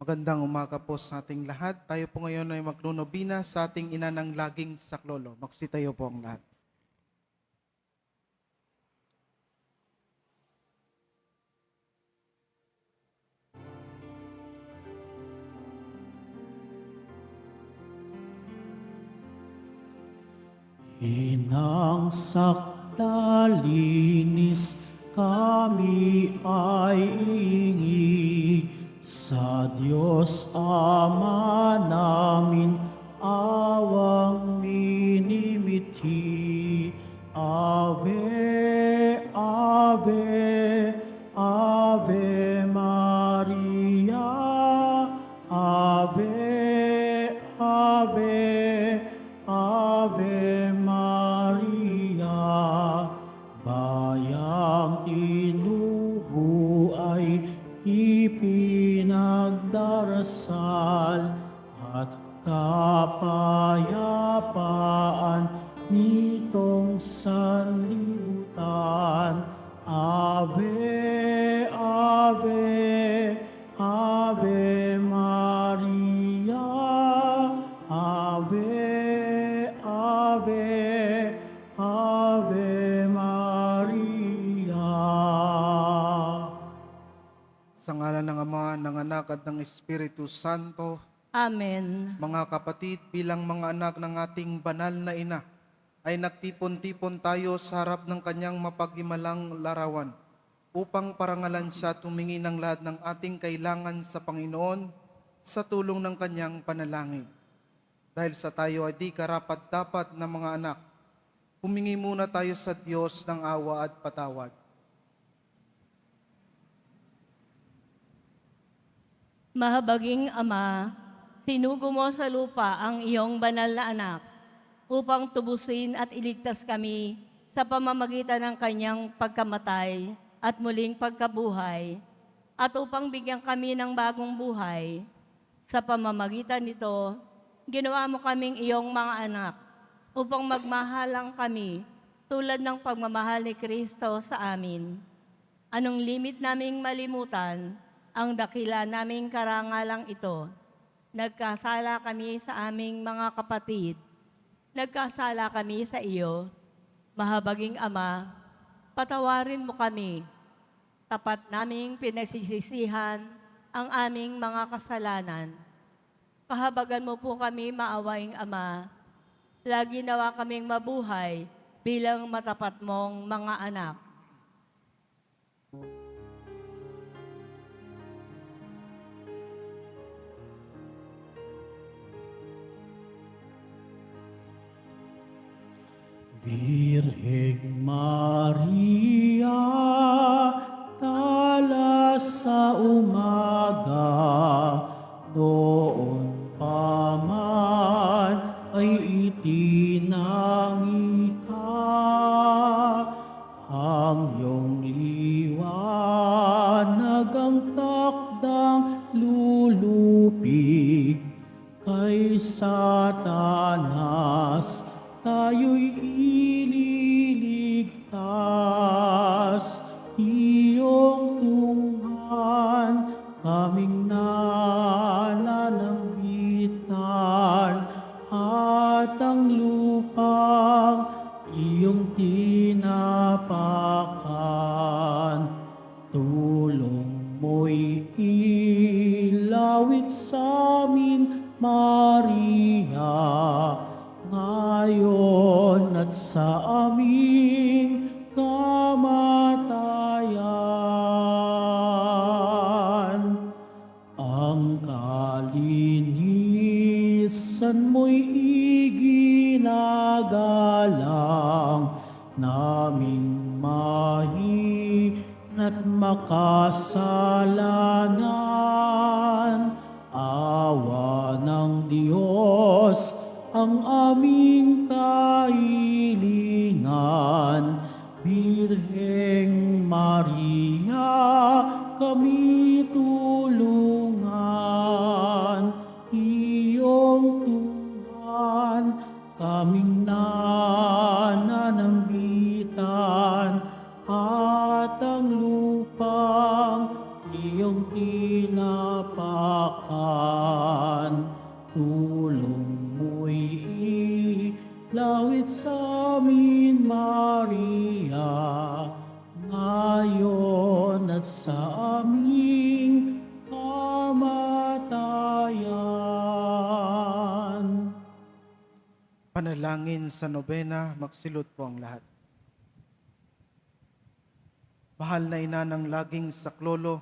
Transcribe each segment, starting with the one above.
Magandang umaga po sa ating lahat. Tayo po ngayon ay magnunobina sa ating ina ng laging saklolo. Magsitayo po ang lahat. Inang sakta linis kami ay ingi sa Diyos Ama namin awang minimithi. Ave, kapayapaan nitong sanlibutan. Ave, Ave, Ave Maria, Ave, Ave, Ave Maria. Sa ngalan ng Ama, ng Anak at ng Espiritu Santo, Amen. mga kapatid, bilang mga anak ng ating banal na ina, ay nagtipon-tipon tayo sa harap ng kanyang mapaghimalang larawan upang parangalan siya tumingi ng lahat ng ating kailangan sa Panginoon sa tulong ng kanyang panalangin. Dahil sa tayo ay di karapat-dapat na mga anak, humingi muna tayo sa Diyos ng awa at patawad. Mahabaging Ama, sinugo mo sa lupa ang iyong banal na anak upang tubusin at iligtas kami sa pamamagitan ng kanyang pagkamatay at muling pagkabuhay at upang bigyan kami ng bagong buhay. Sa pamamagitan nito, ginawa mo kaming iyong mga anak upang magmahalang kami tulad ng pagmamahal ni Kristo sa amin. Anong limit naming malimutan ang dakila naming karangalang ito? Nagkasala kami sa aming mga kapatid. Nagkasala kami sa iyo. Mahabaging Ama, patawarin mo kami. Tapat naming pinagsisisihan ang aming mga kasalanan. Kahabagan mo po kami, maawaing Ama. Lagi nawa kaming mabuhay bilang matapat mong mga anak. Birheng Maria, lupang iyong tinapakan tulong mo'y ilawit sa amin Maria ngayon at sa aming kamatayan. Ang kalinisan mo'y iginagalang naming mahina't makasalanan. Awa ng Diyos ang aming kahilingan. Birheng Maria, kami tulungan. aming nananambitan at ang lupang iyong tinapakan. Tulong mo'y ilawit sa amin, Maria, ngayon at sa amin. Panalangin sa nobena, magsilot po ang lahat. Mahal na ina ng laging saklolo,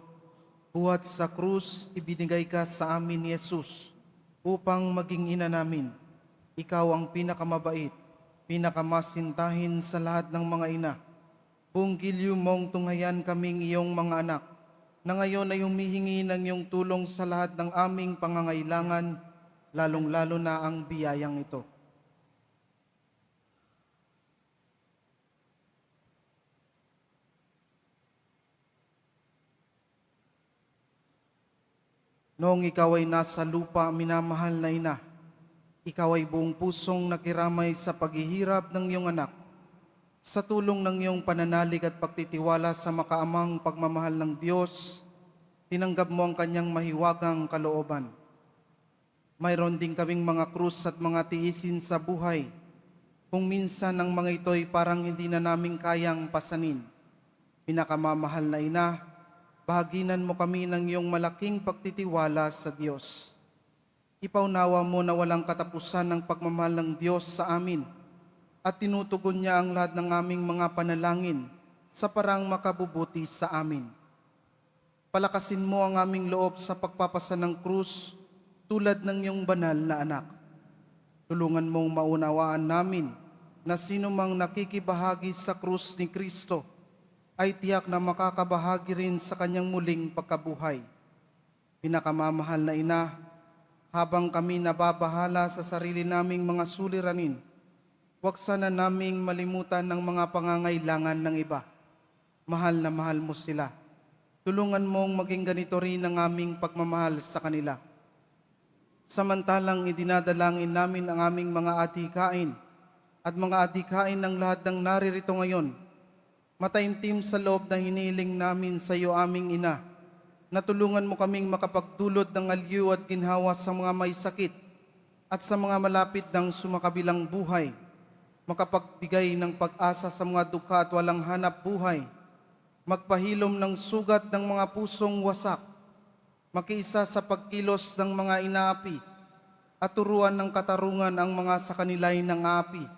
buhat sa krus, ibinigay ka sa amin ni Jesus upang maging ina namin. Ikaw ang pinakamabait, pinakamasintahin sa lahat ng mga ina. Gilyo mong tunghayan kaming iyong mga anak, na ngayon ay humihingi ng iyong tulong sa lahat ng aming pangangailangan, lalong-lalo na ang biyayang ito. Noong ikaw ay nasa lupa, minamahal na ina, ikaw ay buong pusong nakiramay sa paghihirap ng iyong anak. Sa tulong ng iyong pananalig at pagtitiwala sa makaamang pagmamahal ng Diyos, tinanggap mo ang kanyang mahiwagang kalooban. Mayroon din kaming mga krus at mga tiisin sa buhay. Kung minsan ang mga ito'y parang hindi na namin kayang pasanin. Pinakamamahal na ina, bahaginan mo kami ng iyong malaking pagtitiwala sa Diyos. Ipaunawa mo na walang katapusan ng pagmamahal ng Diyos sa amin at tinutugon niya ang lahat ng aming mga panalangin sa parang makabubuti sa amin. Palakasin mo ang aming loob sa pagpapasa ng krus tulad ng iyong banal na anak. Tulungan mong maunawaan namin na sino mang nakikibahagi sa krus ni Kristo ay tiyak na makakabahagi rin sa kanyang muling pagkabuhay. Pinakamamahal na ina, habang kami nababahala sa sarili naming mga suliranin, huwag sana naming malimutan ng mga pangangailangan ng iba. Mahal na mahal mo sila. Tulungan mong maging ganito rin ang aming pagmamahal sa kanila. Samantalang idinadalangin namin ang aming mga adhikain at mga adhikain ng lahat ng naririto ngayon, mataimtim sa loob na hiniling namin sa iyo aming ina, na tulungan mo kaming makapagdulot ng alyo at ginhawa sa mga may sakit at sa mga malapit ng sumakabilang buhay, makapagbigay ng pag-asa sa mga dukha at walang hanap buhay, magpahilom ng sugat ng mga pusong wasak, makiisa sa pagkilos ng mga inaapi, at turuan ng katarungan ang mga sa kanila'y ng api,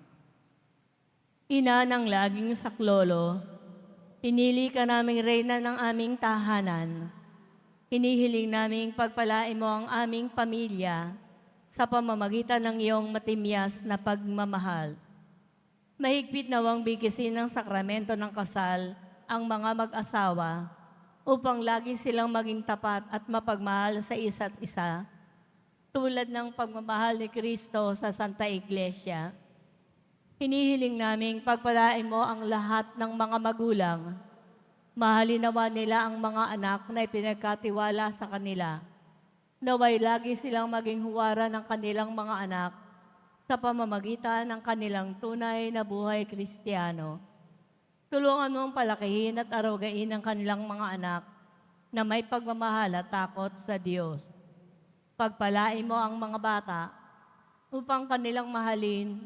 Ina ng laging saklolo, pinili ka naming reyna ng aming tahanan. Hinihiling naming pagpalain mo ang aming pamilya sa pamamagitan ng iyong matimyas na pagmamahal. Mahigpit nawang bigisin ng sakramento ng kasal ang mga mag-asawa upang lagi silang maging tapat at mapagmahal sa isa't isa tulad ng pagmamahal ni Kristo sa Santa Iglesia. Hinihiling naming pagpalain mo ang lahat ng mga magulang. Mahalin nawa nila ang mga anak na ipinagkatiwala sa kanila. Naway lagi silang maging huwara ng kanilang mga anak sa pamamagitan ng kanilang tunay na buhay kristiyano. Tulungan mong palakihin at arugain ang kanilang mga anak na may pagmamahal at takot sa Diyos. Pagpalain mo ang mga bata upang kanilang mahalin,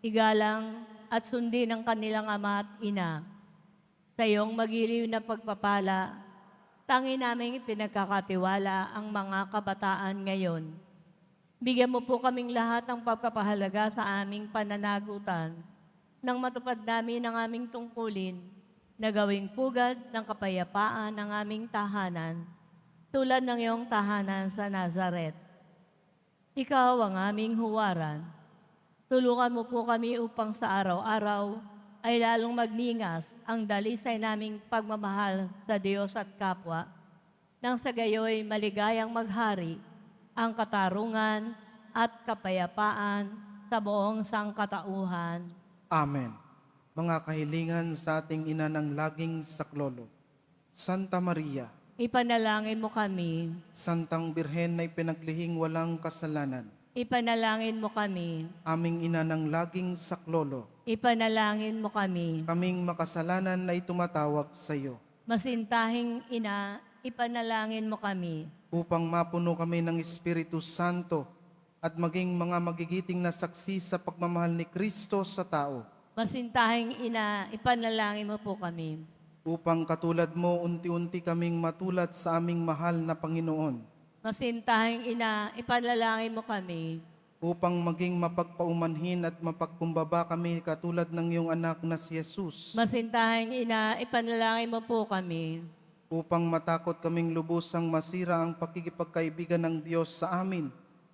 igalang at sundin ang kanilang ama at ina. Sa iyong magiliw na pagpapala, tangi naming pinagkakatiwala ang mga kabataan ngayon. Bigyan mo po kaming lahat ng pagpapahalaga sa aming pananagutan nang matupad namin ang aming tungkulin na gawing pugad ng kapayapaan ng aming tahanan tulad ng iyong tahanan sa Nazaret. Ikaw ang aming huwaran. Tulungan mo po kami upang sa araw-araw ay lalong magningas ang dalisay naming pagmamahal sa Diyos at kapwa, nang sa gayoy maligayang maghari ang katarungan at kapayapaan sa buong sangkatauhan. Amen. mga kahilingan sa ating ina ng laging saklolo. Santa Maria, Ipanalangin mo kami. Santang Birhen na ipinaglihing walang kasalanan, Ipanalangin mo kami. aming ina ng laging saklolo, Ipanalangin mo kami. kaming makasalanan na itumatawag sa iyo, Masintahing ina, ipanalangin mo kami. upang mapuno kami ng Espiritu Santo at maging mga magigiting na saksi sa pagmamahal ni Kristo sa tao, Masintahing ina, ipanalangin mo po kami. upang katulad mo unti-unti kaming matulad sa aming mahal na Panginoon, Masintahing ina, ipanalangin mo kami. upang maging mapagpaumanhin at mapagkumbaba kami katulad ng iyong anak na si Jesus, Masintahing ina, ipanalangin mo po kami. upang matakot kaming lubusang masira ang pakikipagkaibigan ng Diyos sa amin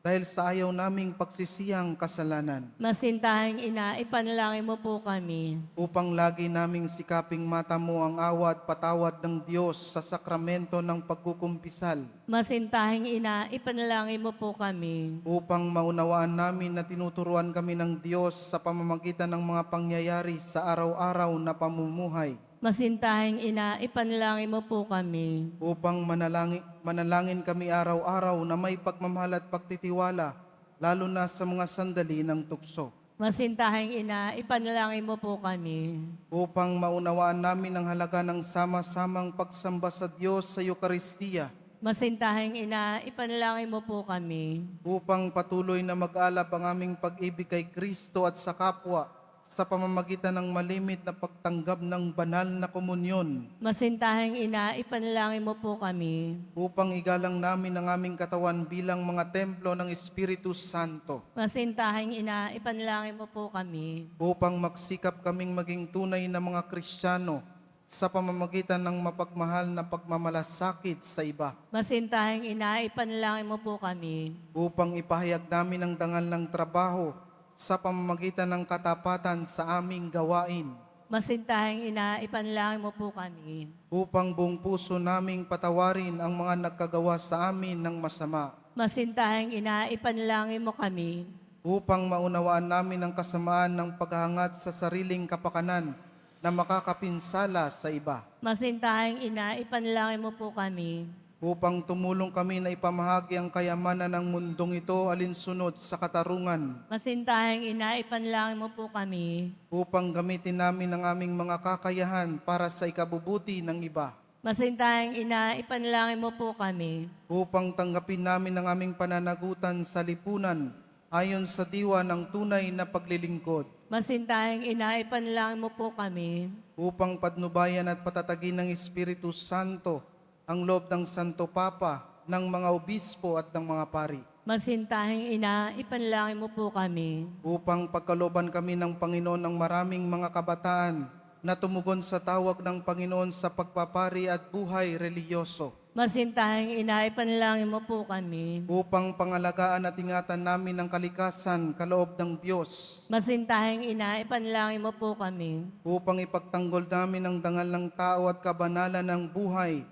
dahil sa ayaw naming pagsisiyang kasalanan, Masintahing ina, ipanalangin mo po kami. upang lagi naming sikaping mata mo ang awa at patawad ng Diyos sa sakramento ng pagkukumpisal, Masintahing ina, ipanalangin mo po kami. upang maunawaan namin na tinuturuan kami ng Diyos sa pamamagitan ng mga pangyayari sa araw-araw na pamumuhay, Masintahing ina, ipanalangin mo po kami. upang manalangin, manalangin kami araw-araw na may pagmamahal at pagtitiwala, lalo na sa mga sandali ng tukso, Masintahing ina, ipanalangin mo po kami. upang maunawaan namin ang halaga ng sama-samang pagsamba sa Diyos sa Eukaristiya, Masintahing ina, ipanalangin mo po kami. upang patuloy na mag-alab ang aming pag-ibig kay Kristo at sa kapwa sa pamamagitan ng malimit na pagtanggap ng banal na komunyon, Masintahing ina, ipanalangin mo po kami. upang igalang namin ang aming katawan bilang mga templo ng Espiritu Santo. Masintahing ina, ipanalangin mo po kami. upang magsikap kaming maging tunay na mga Kristiyano sa pamamagitan ng mapagmahal na pagmamalasakit sa iba, Masintahing ina, ipanalangin mo po kami. upang ipahayag namin ang dangal ng trabaho sa pamamagitan ng katapatan sa aming gawain, Masintahing ina, ipanalangin mo po kami. upang buong puso naming patawarin ang mga nagkagawa sa amin ng masama, Masintahing ina, ipanalangin mo kami. upang maunawaan namin ang kasamaan ng paghangat sa sariling kapakanan na makakapinsala sa iba. Masintahing ina, ipanalangin mo po kami. Upang tumulong kami na ipamahagi ang kayamanan ng mundong ito alinsunod sa katarungan, Masintahing ina, ipanalangin mo po kami. upang gamitin namin ang aming mga kakayahan para sa ikabubuti ng iba, Masintahing ina, ipanalangin mo po kami. upang tanggapin namin ang aming pananagutan sa lipunan ayon sa diwa ng tunay na paglilingkod, Masintahing ina, ipanalangin mo po kami. upang patnubayan at patatagin ng Espiritu Santo ang loob ng Santo Papa, ng mga obispo at ng mga pari. Masintahing ina, ipanalangin mo po kami. upang pagkaloban kami ng Panginoon ng maraming mga kabataan na tumugon sa tawag ng Panginoon sa pagpapari at buhay reliyoso, Masintahing ina, ipanalangin mo po kami. upang pangalagaan at ingatan namin ang kalikasan kaloob ng Diyos, Masintahing ina, ipanalangin mo po kami. upang ipagtanggol namin ang dangal ng tao at kabanalan ng buhay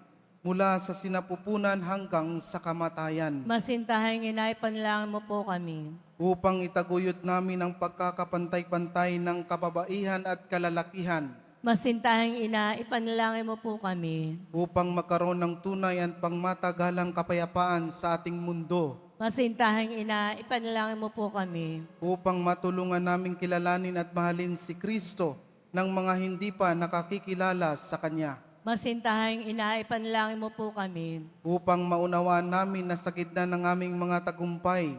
mula sa sinapupunan hanggang sa kamatayan, Masintahing ina, ipanalangin mo po kami. upang itaguyod namin ang pagkakapantay-pantay ng kababaihan at kalalakihan, Masintahing ina, ipanalangin mo po kami. upang magkaroon ng tunay at pangmatagalang kapayapaan sa ating mundo, Masintahing ina, ipanalangin mo po kami. upang matulungan namin kilalanin at mahalin si Kristo ng mga hindi pa nakakikilala sa Kanya, Masintahing ina, ipanalangin mo po kami. upang maunawaan namin na sa gitna ng aming mga tagumpay,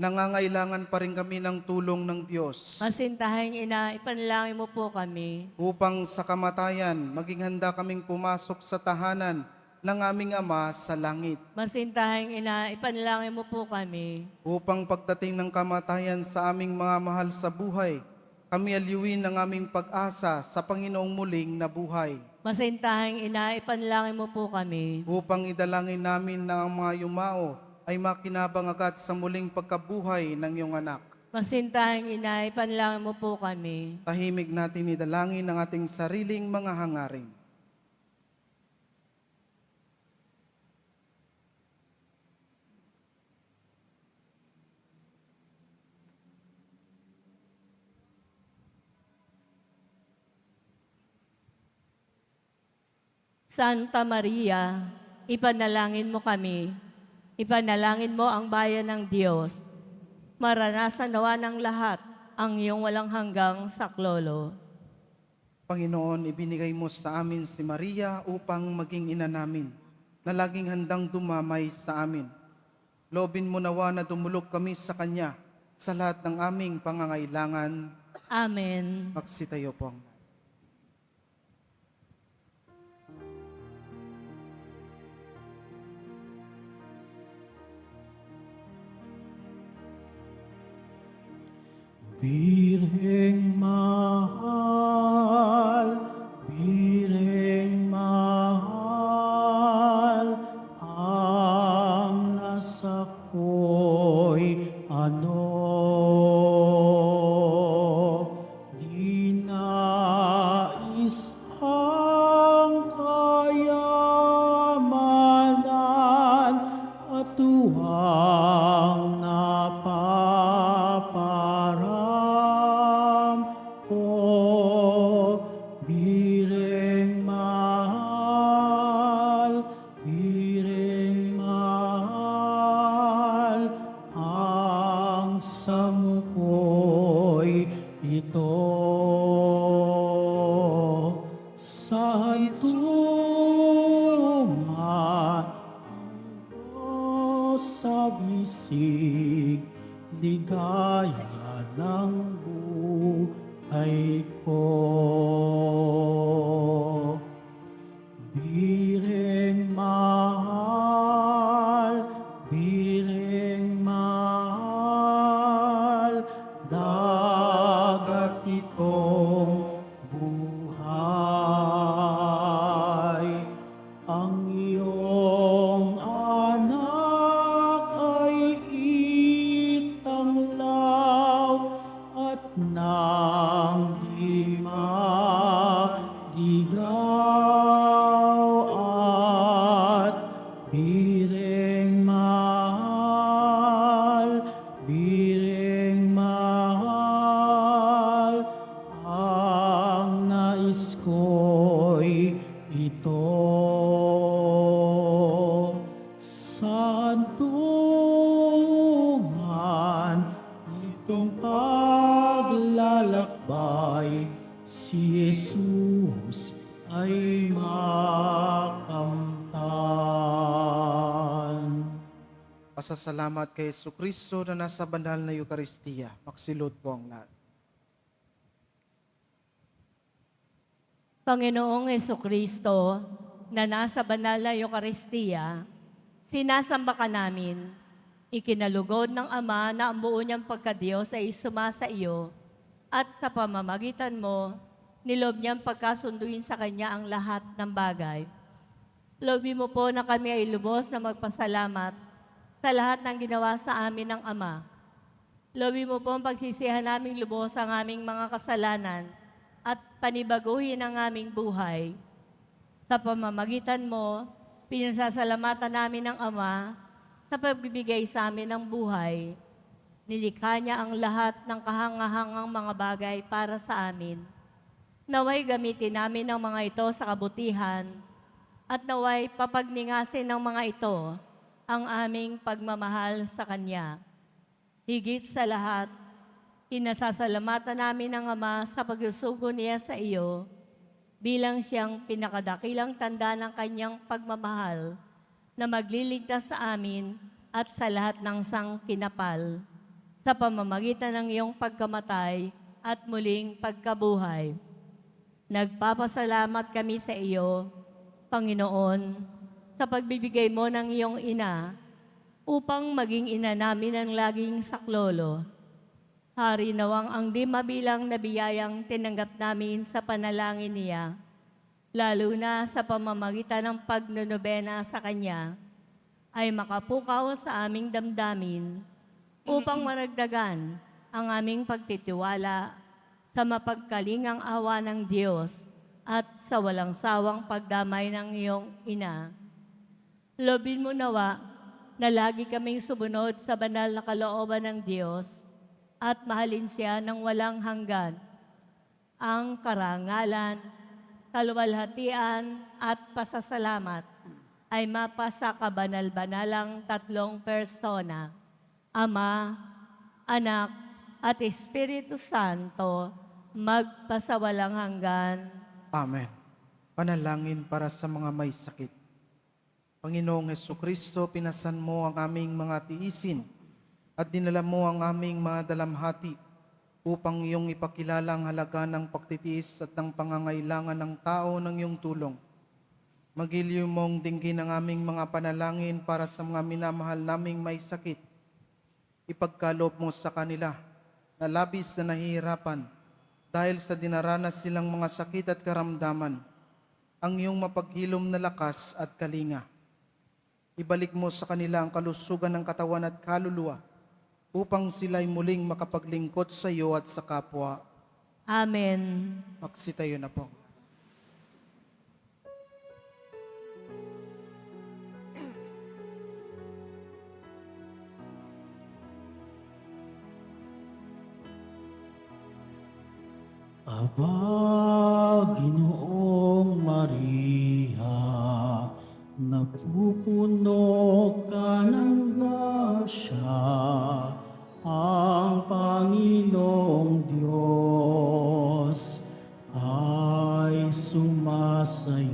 nangangailangan pa rin kami ng tulong ng Diyos, Masintahing ina, ipanalangin mo po kami. upang sa kamatayan maging handa kaming pumasok sa tahanan ng aming Ama sa langit. Masintahing ina, ipanalangin mo po kami. upang pagdating ng kamatayan sa aming mga mahal sa buhay, kami aliwin ng aming pag-asa sa Panginoong muling na buhay, Masintahing ina, ipanalangin mo po kami. upang idalangin namin na ang mga yumao ay makinabang agad sa muling pagkabuhay ng iyong anak. Masintahing ina, ipanalangin mo po kami. Tahimik natin idalangin ang ating sariling mga hangarin. Santa Maria, ipanalangin mo kami. Ipanalangin mo ang bayan ng Diyos. Maranasan nawa ng lahat ang iyong walang hanggang saklolo. Panginoon, ibinigay mo sa amin si Maria upang maging ina namin, na laging handang dumamay sa amin. Lobin mo nawa na dumulog kami sa Kanya sa lahat ng aming pangangailangan. Amen. Magsitayo po ang lahat. Bisig ligaya ng buhay ko. Pasasalamat kay Yesu Kristo na nasa banal na Eukaristiya. Maksilod po ang lahat. Panginoong Yeso Kristo, na nasa banal na Eucharistia, sinasamba ka namin, ikinalugod ng Ama na ang buo niyang pagkadiyos ay sumasa iyo, at sa pamamagitan mo, nilob niyang pagkasunduin sa Kanya ang lahat ng bagay. Lobi mo po na kami ay lubos na magpasalamat sa lahat ng ginawa sa amin ng Ama. Lobi mo po ang pagsisihan naming lubos ang aming mga kasalanan at panibaguhin ang aming buhay. Sa pamamagitan mo, pinasasalamatan namin ng Ama sa pagbibigay sa amin ng buhay. Nilikha niya ang lahat ng kahangahangang mga bagay para sa amin. Naway gamitin namin ang mga ito sa kabutihan at naway papagningasin ng mga ito ang aming pagmamahal sa Kanya. Higit sa lahat, Pinasasalamatan namin ang Ama sa pagsusugo niya sa iyo bilang siyang pinakadakilang tanda ng kanyang pagmamahal na magliligtas sa amin at sa lahat ng sang kinapal sa pamamagitan ng iyong pagkamatay at muling pagkabuhay. Nagpapasalamat kami sa iyo, Panginoon, sa pagbibigay mo ng iyong ina upang maging ina namin ang laging saklolo. Hari nawang ang di mabilang na biyayang tinanggap namin sa panalangin niya, lalo na sa pamamagitan ng pagnonobena sa Kanya, ay makapukaw sa aming damdamin upang maragdagan ang aming pagtitiwala sa mapagkalingang awa ng Diyos at sa walang sawang pagdamay ng iyong ina. Lobin mo nawa na lagi kaming sumunod sa banal na kalooban ng Diyos at mahalin siya ng walang hanggan. Ang karangalan, kaluwalhatian at pasasalamat ay mapasa kabanal-banalang tatlong persona, Ama, Anak, at Espiritu Santo, magpasawalang hanggan. Amen. Panalangin para sa mga may sakit. Panginoong Heso Kristo, pinasan mo ang aming mga tiisin at dinala mo ang aming mga dalamhati upang iyong ipakilala ang halaga ng pagtitiis at ng pangangailangan ng tao ng iyong tulong. Magiliw mong dinggin ang aming mga panalangin para sa mga minamahal naming may sakit. Ipagkaloob mo sa kanila na labis na nahihirapan dahil sa dinaranas silang mga sakit at karamdaman, ang iyong mapaghilom na lakas at kalinga. Ibalik mo sa kanila ang kalusugan ng katawan at kaluluwa upang sila'y muling makapaglingkod sa iyo at sa kapwa. Amen. Magsitayo na po. Aba, Ginoong Maria, napupuno ka ng grasya, ang Panginoong Diyos ay sumasayo.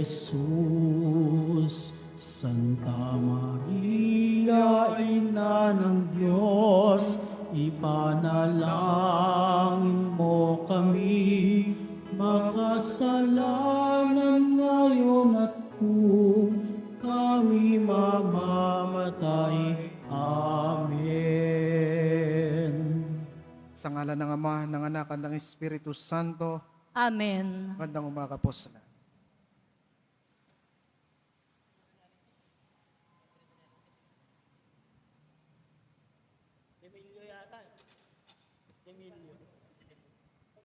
Jesus. Santa Maria, Ina ng Diyos, ipanalangin mo kami, makasalanan ngayon at kung kami mamamatay. Amen. Sa ngala ng Ama, ng Anak, at ng Espiritu Santo, Amen. magandang umaga po sa lahat.